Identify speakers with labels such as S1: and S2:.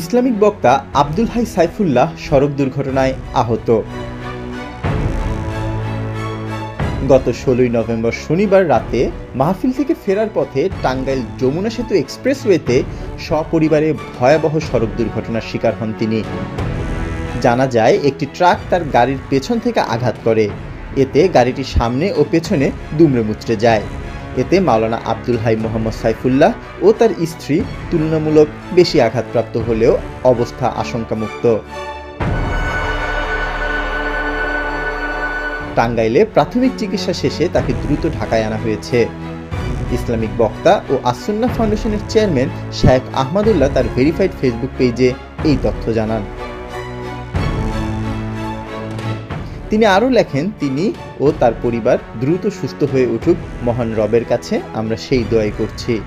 S1: Islamic বক্তা Abdul high Saifullah সড়ক দুর্ঘটনায় আহত। গত ষোলোই নভেম্বর শনিবার রাতে মাহফিল থেকে ফেরার পথে টাঙ্গাইল যমুনা সেতু এক্সপ্রেসওয়েতে সপরিবারে ভয়াবহ সড়ক দুর্ঘটনার শিকার হন তিনি। জানা যায়, একটি ট্রাক তার গাড়ির পেছন থেকে আঘাত করে। এতে গাড়িটি সামনে ও পেছনে দুমড়ে মুচড়ে যায়। এতে মাওলানা আব্দুল হাই মোহাম্মদ সাইফুল্লাহ ও তার স্ত্রী তুলনামূলক বেশি আঘাতপ্রাপ্ত হলেও অবস্থা আশঙ্কামুক্ত। টাঙ্গাইলে প্রাথমিক চিকিৎসা শেষে তাকে দ্রুত ঢাকায় আনা হয়েছে। ইসলামিক বক্তা ও আসুন্না ফাউন্ডেশনের চেয়ারম্যান শায়েখ আহমদুল্লাহ তার ভেরিফাইড ফেসবুক পেজে এই তথ্য জানান। তিনি আরও লেখেন, তিনি ও তার পরিবার দ্রুত সুস্থ হয়ে উঠুক, মহান রবের কাছে আমরা সেই দোয়াই করছি।